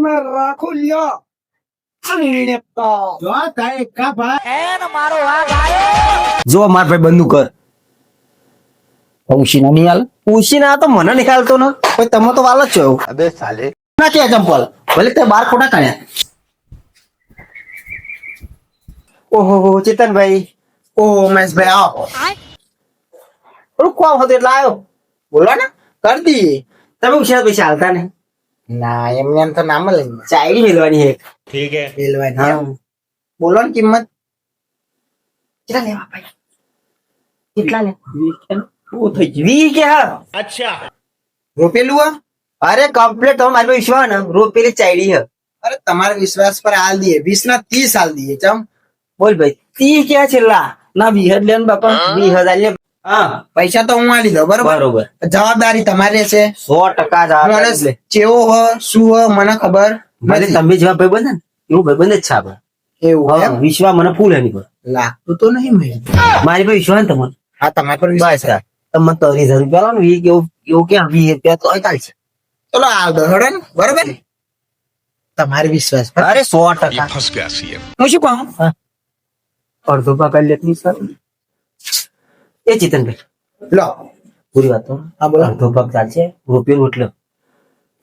તમે રાખો લ્યો. જો માર ભાઈ. બંધુ કર. નહીં હાલ તો મને નિકાલતો ને. કોઈ તમે તો વાલ જ છો. અબે સાલે. ના કે ચંપલ ભલે તે બાર ખોટા કાઢ્યા ઓહો ચેતનભાઈ. ઓહો મહેશભાઈ આવો. કોમ હતું એટલે આવ્યો બોલો ને. કરી દઈએ તમે ઉછેર પૈસા હાલતા ને ના એમને એમ તો નામ જ ચાયડી મેળવાની એક. પેલવાની હા. બોલો ને કિંમત? કેટલા લેવા ભાઈ? કેટલા લે ઓ થઈ ગઈ વી કે હા. રોપેલું હે? અરે કમ્પ્લીટ તમે મારી વિશ્વાસ ને રોપેલી ચાયડી હે. અરે તમારા વિશ્વાસ પર હાલ દીએ વીસ ના ત્રીસ હાલ દીએ ચમ. બોલ ભાઈ તી ક્યાં છેલ્લા? ના વિહદ લેન બાપા. વીસ હજાર લે. હા. પૈસા તો હું આ દઉં બરોબર? જવાબદારી તમારી છે સો ટકા જવાબદારી ચેવો હ શું હ મને ખબર મને તમે જેવા ભાઈ ને એવું ભાઈ બંધ જ છે આપણે. એવું વિશ્વા મને ફૂલ એની પર. લાગતું તો નહીં મારી પર વિશ્વાસ તમને હા તમારી પર વિશ્વાસ તમે તો અઢી રૂપિયા લો ને વીસ એવું એવું ક્યાં વીસ રૂપિયા તો ચાલશે ચલો આવતો હડે ને બરોબર? તમારી વિશ્વાસ અરે સો ટકા. હું શું કહું? અડધો પગાર લેતી સર. એ ચેતનભાઈ લો પૂરી વાત તો હા બોલો અડધો ભાગ ચાલશે રૂપિયો એટલે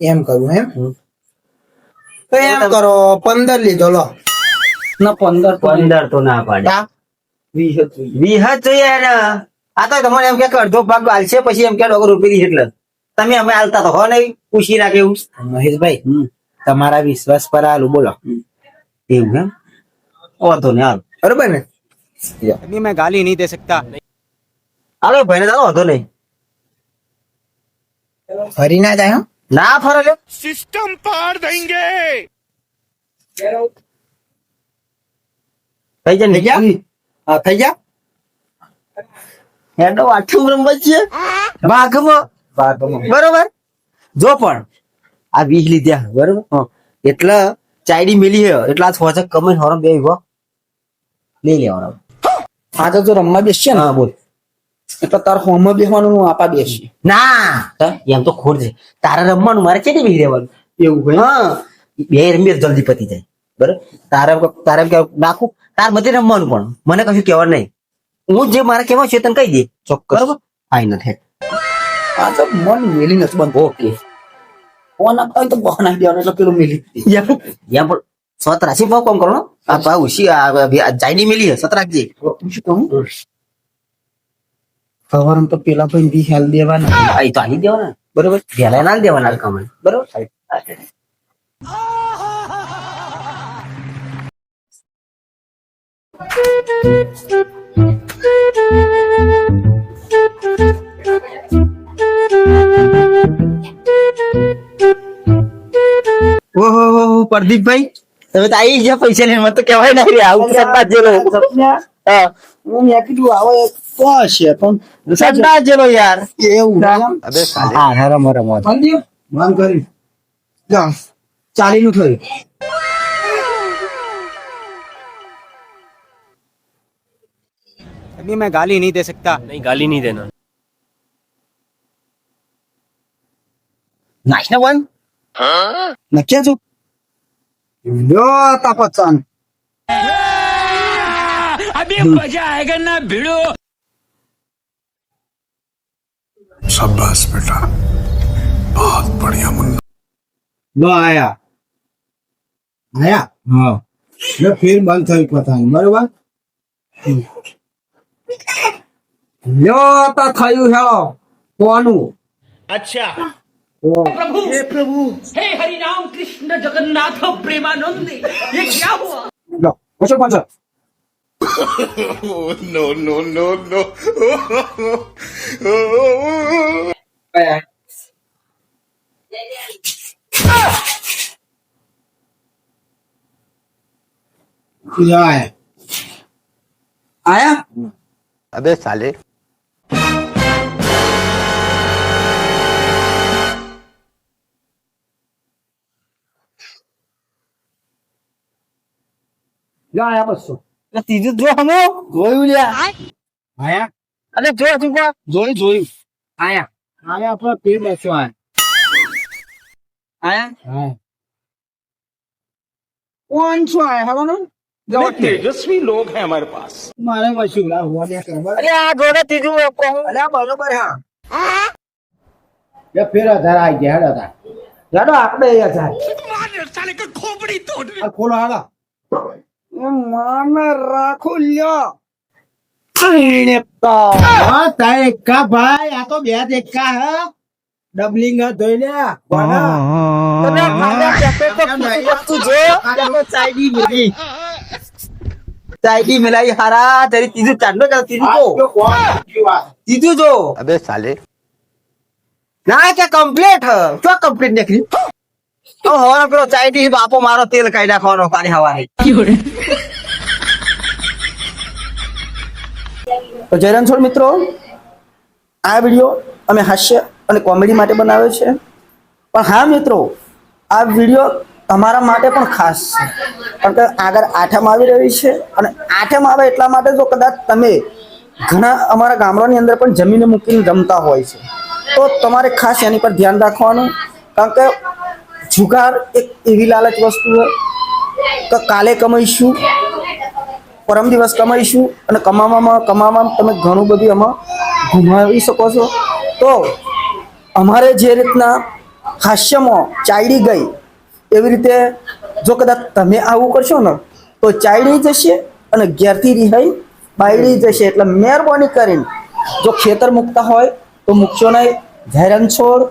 એમ કરું એમ હમ. તો એમ કરો પંદર લીધો લો ના પંદર પંદર તો ના પાડે વીસ જ જોઈએ ને આ તો તમારે એમ કે અડધો ભાગ હાલશે પછી એમ કે ડોગર રૂપિયા એટલે તમે અમે હાલતા તો હો નહીં પૂછી નાખે એવું મહેશભાઈ તમારા વિશ્વાસ પર હાલું બોલો એવું એમ વાંધો નહીં હાલ બરોબર ને अभी मैं गाली नहीं दे सकता અરે ભાઈ ને તારો હતો નહીં. ફરી ના જાય ના ફરો લ્યો. સિસ્ટમ પાર દેંગે થઈ જાય થઈ જા હા થઈ જા હેડો આઠું રમ બચીએ ભાગમાં ભાગમાં બરોબર? જો પણ આ વીજ લીધ્યા બરોબર? એટલે ચાઈડી મિલી હે એટલા આ છ કમે હોરમ બે ઊભો લઈ લેવાનો. આ તો રમવા બેસ છે ને. હા બોલ. એટલે તાર હોમ બેહવાનું હું આપા બેસી ના એમ તો ખોડ છે. તારે રમવાનું મારે ચેટી બી રહેવાનું? એવું હોય? હા. બે રમીએ જલ્દી પતી જાય. બરાબર? તારે એમ તારે નાખું. તાર મતે રમવાનું પણ. મને કશું કહેવાનું નહીં. હું જે મારે કહેવાનું છે તને કહી દે. ચોક્કસ. બરાબર? ફાઈનલ હે આ તો મન મેલી નથી બંધ. ઓકે. ફોન આપતા હોય તો ફોન આપી દેવાનો એટલે પેલું મેલી એમ. યા પણ સતરાશી ભાવ કોમ કરો આ ભાવ ઉસી જાય ચાઇની મેલી હું શું કહું? સવારમાં તો પેલા ભાઈ વી હેલ દેવાના. આ તો આલી દેવાના. બરોબર? ભેલા ના દેવાના કમન બરોબર? ઓહો પ્રદીપભાઈ તમે તો આવી ગયા પૈસા લઈને મને તો કહેવાય નહીં રે આવું સત્તા જેલો હા હું મેં કીધું આવે તો હશે પણ સત્તા જેલો યાર એવું अबे साले હા હા રમો રમો બંધ બંધ કરી જા ચાલી નું થયું अभी मैं गाली नहीं दे सकता नहीं गाली नहीं देना નાશ ને બંધ નક્કી છું લ્યો તાપત ચાન शाबाश बेटा बहुत बढ़िया मुन्ना લો આયા આયા હા લે ફેર બંધ થયું પતંગ બરોબર લ્યો તો થયું છે કોનું अच्छा લો ઓછો oh, no, no, no, no. Äh. Ah! क्या है आया अबे साले क्या आया बच्चों ત્રીજું જો હમો. જોયું લ્યા. આયા. અરે જો તું કો જોયું જોયું. આયા. આયા આપણા પે બસો આયા. આયા? હા કોણ છો આયા હવાનું તેજસ્વી લોગ હે હમારે પાસ. મારે મશીલા હુઆ દે ખબર અરે આ જોડે ત્રીજું એ અરે બરોબર હા. એ ફેર આધાર આવી ગયા હેડા તા હેડો આપણે એ આધાર ખોપડી તોડ ખોલો હાડા મામે રાખું લ્યો. ભાઈ આ તો બે દેખા હ. ડબલિંગ ધોઈ લે. ચાઈડી મિલાઈ. હારા તારી ત્રીજું ચાંદો ચાલ ત્રીજું તો ત્રીજું જો. અબે સાલે. ના કે કમ્પ્લીટ શું કમ્પ્લીટ નીકળી તો હવે પેલો ચાઈડી બાપો મારો તેલ કાઢી નાખવાનો કાલે હવારે. તો જય રણછોડ મિત્રો. આ વીડિયો અમે હાસ્ય અને કોમેડી માટે બનાવ્યો છે. પણ હા મિત્રો, આ વીડિયો તમારા માટે પણ ખાસ છે. કારણ કે આગળ આઠમ આવી રહી છે અને આઠમ આવે એટલા માટે જો કદાચ તમે ઘણા અમારા ગામડાની અંદર પણ જમીને મૂકીને રમતા હોય છે. તો તમારે ખાસ એની પર ધ્યાન રાખવાનું. કારણ કે જુગાર એક એવી લાલચ વસ્તુ હોય કે કાલે કમાઈશું, પરમ દિવસ કમાઈશું અને કમાવામાં કમાવામાં તમે ઘણું બધું એમાં ગુમાવી શકો છો. તો અમારે જે રીતના હાસ્યમાં ચાયડી ગઈ, એવી રીતે જો કદાચ તમે આવું કરશો ને, તો ચાયડી જશે અને ઘેરથી રિહાઈ બાયડી જશે. એટલે મહેરબાની કરીને જો ખેતર મૂકતા હોય, તો મૂકશો નહીં. ધેરણ છોડ